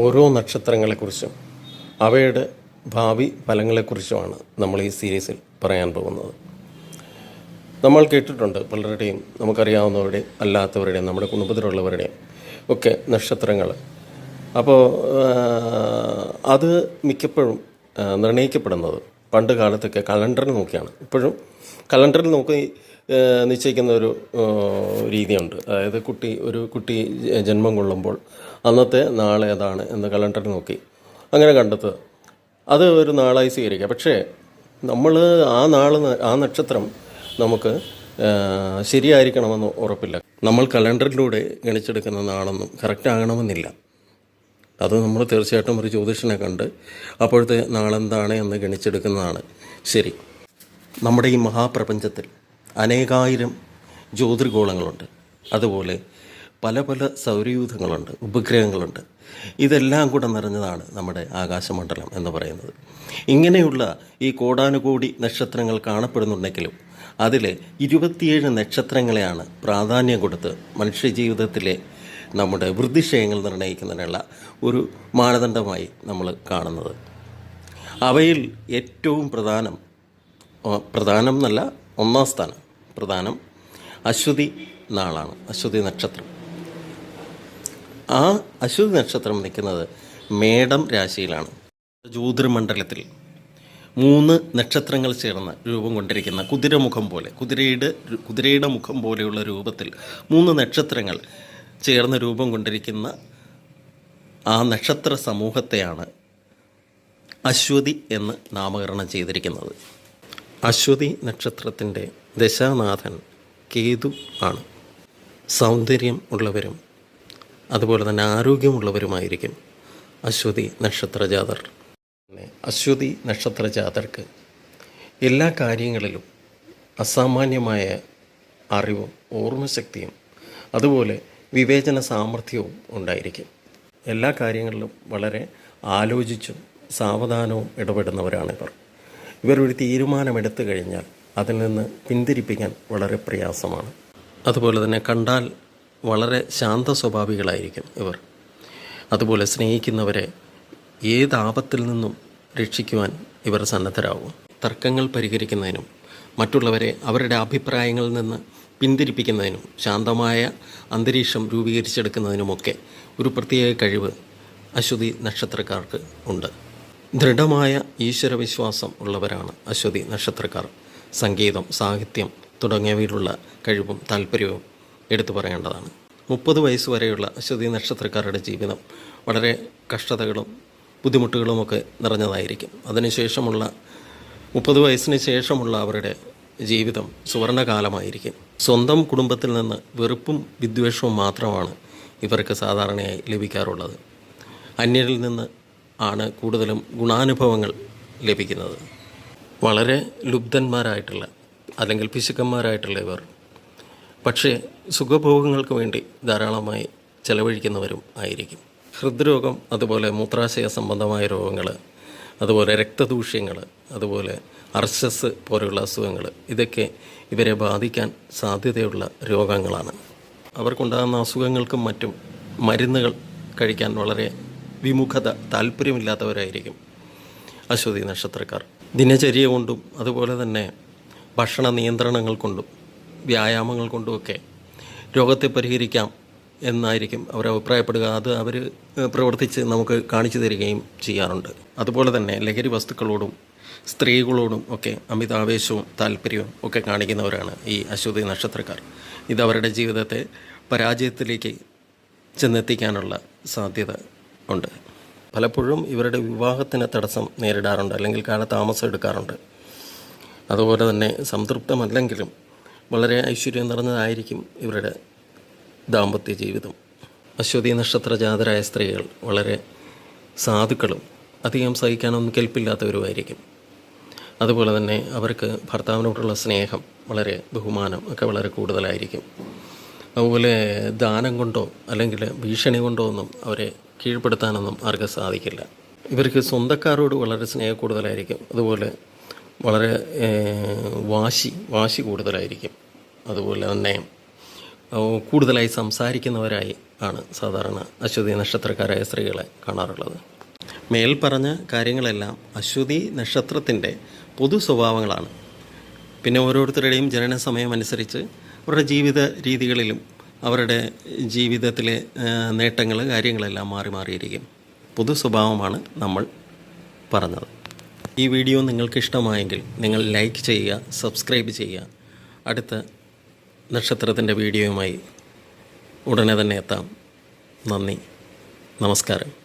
ഓരോ നക്ഷത്രങ്ങളെക്കുറിച്ചും അവയുടെ ഭാവി ഫലങ്ങളെക്കുറിച്ചുമാണ് നമ്മൾ ഈ സീരീസിൽ പറയാൻ പോകുന്നത്. നമ്മൾ കേട്ടിട്ടുണ്ട് പലരുടെയും നമുക്കറിയാവുന്നവരുടെയും അല്ലാത്തവരുടെയും നമ്മുടെ കുടുംബത്തിലുള്ളവരുടെയും ഒക്കെ നക്ഷത്രങ്ങൾ. അപ്പോൾ അത് മിക്കപ്പോഴും നിർണയിക്കപ്പെടുന്നത് പണ്ട് കാലത്തൊക്കെ കലണ്ടറിൽ നോക്കിയാണ്. ഇപ്പോഴും കലണ്ടറിൽ നോക്കി നിശ്ചയിക്കുന്ന ഒരു രീതിയുണ്ട്. അതായത് കുട്ടി ഒരു കുട്ടി ജന്മം കൊള്ളുമ്പോൾ അന്നത്തെ നാളെ അതാണ് എന്ന് കലണ്ടറിൽ നോക്കി. അങ്ങനെ കണ്ടെത്തുക. അത് ഒരു നാളായി സ്വീകരിക്കുക പക്ഷേ നമ്മൾ ആ നാൾ ആ നക്ഷത്രം നമുക്ക് ശരിയായിരിക്കണമെന്ന് ഉറപ്പില്ല. നമ്മൾ കലണ്ടറിലൂടെ ഗണിച്ചെടുക്കുന്ന നാളൊന്നും കറക്റ്റ് ആകണമെന്നില്ല. അത് നമ്മൾ തീർച്ചയായിട്ടും ഒരു ജ്യോതിഷനെ കണ്ട് അപ്പോഴത്തെ നാളെന്താണ് എന്ന് ഗണിച്ചെടുക്കുന്നതാണ്. ശരി. നമ്മുടെ ഈ മഹാപ്രപഞ്ചത്തിൽ അനേകായിരം ജ്യോതിർഗോളങ്ങളുണ്ട്. അതുപോലെ പല പല സൗരയൂഥങ്ങളുണ്ട് ഉപഗ്രഹങ്ങളുണ്ട്. ഇതെല്ലാം കൂടെ നിറഞ്ഞതാണ് നമ്മുടെ ആകാശമണ്ഡലം എന്ന് പറയുന്നത്. ഇങ്ങനെയുള്ള ഈ കോടാനുകോടി നക്ഷത്രങ്ങൾ കാണപ്പെടുന്നുണ്ടെങ്കിലും അതിൽ ഇരുപത്തിയേഴ് നക്ഷത്രങ്ങളെയാണ് പ്രാധാന്യം കൊടുത്ത് മനുഷ്യജീവിതത്തിലെ നമ്മുടെ വൃദ്ധിക്ഷയങ്ങൾ നിർണയിക്കുന്നതിനുള്ള ഒരു മാനദണ്ഡമായി നമ്മൾ കാണുന്നത്. അവയിൽ ഏറ്റവും പ്രധാനം പ്രധാനം എന്നല്ല ഒന്നാം സ്ഥാനം. പ്രധാനം അശ്വതി നാളാണ് അശ്വതി നക്ഷത്രം. ആ അശ്വതി നക്ഷത്രം നിൽക്കുന്നത് മേടം രാശിയിലാണ്. ജ്യോതിർമണ്ഡലത്തിൽ മൂന്ന് നക്ഷത്രങ്ങൾ ചേർന്ന് രൂപം കൊണ്ടിരിക്കുന്ന കുതിരമുഖം പോലെ കുതിരയുടെ കുതിരയുടെ മുഖം പോലെയുള്ള രൂപത്തിൽ മൂന്ന് നക്ഷത്രങ്ങൾ ചേർന്ന് രൂപം കൊണ്ടിരിക്കുന്ന ആ നക്ഷത്ര സമൂഹത്തെയാണ് അശ്വതി എന്ന് നാമകരണം ചെയ്തിരിക്കുന്നത്. അശ്വതി നക്ഷത്രത്തിന്റെ ദശാനാഥൻ കേതു ആണ്. സൗന്ദര്യം ഉള്ളവരും അതുപോലെ തന്നെ ആരോഗ്യമുള്ളവരുമായിരിക്കും അശ്വതി നക്ഷത്ര ജാതർ പിന്നെ അശ്വതി നക്ഷത്ര ജാതർക്ക് എല്ലാ കാര്യങ്ങളിലും അസാമാന്യമായ അറിവും ഓർമ്മശക്തിയും അതുപോലെ വിവേചന സാമർഥ്യവും ഉണ്ടായിരിക്കും. എല്ലാ കാര്യങ്ങളിലും വളരെ ആലോചിച്ചും സാവധാനവും ഇടപെടുന്നവരാണ് ഇവർ. ഇവർ ഒരു തീരുമാനമെടുത്തു കഴിഞ്ഞാൽ അതിൽ നിന്ന് പിന്തിരിപ്പിക്കാൻ വളരെ പ്രയാസമാണ്. അതുപോലെ തന്നെ കണ്ടാൽ വളരെ ശാന്ത സ്വഭാവികളായിരിക്കും ഇവർ. അതുപോലെ സ്നേഹിക്കുന്നവരെ ഏത് ആപത്തിൽ നിന്നും രക്ഷിക്കുവാൻ ഇവർ സന്നദ്ധരാകും? തർക്കങ്ങൾ പരിഹരിക്കുന്നതിനും മറ്റുള്ളവരെ അവരുടെ അഭിപ്രായങ്ങളിൽ നിന്ന് പിന്തിരിപ്പിക്കുന്നതിനും ശാന്തമായ അന്തരീക്ഷം രൂപീകരിച്ചെടുക്കുന്നതിനുമൊക്കെ ഒരു പ്രത്യേക കഴിവ് അശ്വതി നക്ഷത്രക്കാർക്ക് ഉണ്ട്. ദൃഢമായ ഈശ്വരവിശ്വാസം ഉള്ളവരാണ് അശ്വതി നക്ഷത്രക്കാർ. സംഗീതം സാഹിത്യം തുടങ്ങിയവയിലുള്ള കഴിവും താല്പര്യവും എടുത്തു പറയേണ്ടതാണ്. മുപ്പത് വയസ്സ് വരെയുള്ള അശ്വതി നക്ഷത്രക്കാരുടെ ജീവിതം വളരെ കഷ്ടതകളും ബുദ്ധിമുട്ടുകളുമൊക്കെ നിറഞ്ഞതായിരിക്കും. അതിനുശേഷമുള്ള മുപ്പത് വയസ്സിന് ശേഷമുള്ള അവരുടെ ജീവിതം സുവർണകാലമായിരിക്കും. സ്വന്തം കുടുംബത്തിൽ നിന്ന് വെറുപ്പും വിദ്വേഷവും മാത്രമാണ് ഇവർക്ക് സാധാരണയായി ലഭിക്കാറുള്ളത്. അന്യരിൽ നിന്ന് ആണ് കൂടുതലും ഗുണാനുഭവങ്ങൾ ലഭിക്കുന്നത്. വളരെ ലുബ്ധന്മാരായിട്ടുള്ള അല്ലെങ്കിൽ പിശുക്കന്മാരായിട്ടുള്ള ഇവർ. പക്ഷേ സുഖഭോഗങ്ങൾക്ക് വേണ്ടി ധാരാളമായി ചെലവഴിക്കുന്നവരും ആയിരിക്കും. ഹൃദ്രോഗം അതുപോലെ മൂത്രാശയ സംബന്ധമായ രോഗങ്ങൾ അതുപോലെ രക്തദൂഷ്യങ്ങൾ അതുപോലെ അർശസ് പോലെയുള്ള അസുഖങ്ങൾ ഇതൊക്കെ ഇവരെ ബാധിക്കാൻ സാധ്യതയുള്ള രോഗങ്ങളാണ്. അവർക്കുണ്ടാകുന്ന അസുഖങ്ങൾക്കും മറ്റും മരുന്നുകൾ കഴിക്കാൻ വളരെ വിമുഖത താല്പര്യമില്ലാത്തവരായിരിക്കും അശ്വതി നക്ഷത്രക്കാർ. ദിനചര്യ കൊണ്ടും അതുപോലെ തന്നെ ഭക്ഷണ നിയന്ത്രണങ്ങൾ കൊണ്ടും വ്യായാമങ്ങൾ കൊണ്ടുമൊക്കെ രോഗത്തെ പരിഹരിക്കാം എന്നായിരിക്കും അവർ അഭിപ്രായപ്പെടുക. അത് അവർ പ്രവർത്തിച്ച് നമുക്ക് കാണിച്ചു തരികയും ചെയ്യാറുണ്ട്. അതുപോലെ തന്നെ ലഹരി വസ്തുക്കളോടും സ്ത്രീകളോടും ഒക്കെ അമിതാവേശവും താല്പര്യവും ഒക്കെ കാണിക്കുന്നവരാണ് ഈ അശ്വതി നക്ഷത്രക്കാർ. ഇത് അവരുടെ ജീവിതത്തെ പരാജയത്തിലേക്ക് ചെന്നെത്തിക്കാനുള്ള സാധ്യത ഉണ്ട്. പലപ്പോഴും ഇവരുടെ വിവാഹത്തിന് തടസ്സം നേരിടാറുണ്ട് അല്ലെങ്കിൽ കാലതാമസം എടുക്കാറുണ്ട്. അതുപോലെ തന്നെ സംതൃപ്തമല്ലെങ്കിലും വളരെ ഐശ്വര്യം നിറഞ്ഞതായിരിക്കും ഇവരുടെ ദാമ്പത്യ ജീവിതം. അശ്വതി നക്ഷത്ര ജാതരായ സ്ത്രീകൾ വളരെ സാധുക്കളും അധികം സഹിക്കാനൊന്നും കെൽപ്പില്ലാത്തവരുമായിരിക്കും. അതുപോലെ തന്നെ അവർക്ക് ഭർത്താവിനോടുള്ള സ്നേഹം വളരെ ബഹുമാനം ഒക്കെ വളരെ കൂടുതലായിരിക്കും. അതുപോലെ ദാനം കൊണ്ടോ അല്ലെങ്കിൽ ഭീഷണി കൊണ്ടോ ഒന്നും അവരെ കീഴ്പ്പെടുത്താനൊന്നും ആർക്കും സാധിക്കില്ല. ഇവർക്ക് സ്വന്തക്കാരോട് വളരെ സ്നേഹം കൂടുതലായിരിക്കും. അതുപോലെ വളരെ വാശി വാശി കൂടുതലായിരിക്കും. അതുപോലെ തന്നെ കൂടുതലായി സംസാരിക്കുന്നവരായി ആണ് സാധാരണ അശ്വതി നക്ഷത്രക്കാരായ സ്ത്രീകളെ കാണാറുള്ളത്. മേൽ പറഞ്ഞ കാര്യങ്ങളെല്ലാം അശ്വതി നക്ഷത്രത്തിന്റെ പൊതു സ്വഭാവങ്ങളാണ്. പിന്നെ ഓരോരുത്തരുടെയും ജനന സമയം അനുസരിച്ച് അവരുടെ ജീവിത രീതികളിലും അവരുടെ ജീവിതത്തിലെ നേട്ടങ്ങൾ കാര്യങ്ങളെല്ലാം മാറി മാറിയിരിക്കും. പൊതു സ്വഭാവമാണ് നമ്മൾ പറഞ്ഞത്. ഈ വീഡിയോ നിങ്ങൾക്ക് ഇഷ്ടമായെങ്കിൽ നിങ്ങൾ ലൈക്ക് ചെയ്യുക സബ്സ്ക്രൈബ് ചെയ്യുക. അടുത്ത നക്ഷത്രത്തിന്റെ വീഡിയോയുമായി ഉടനെ തന്നെ എത്താം. നന്ദി. നമസ്കാരം.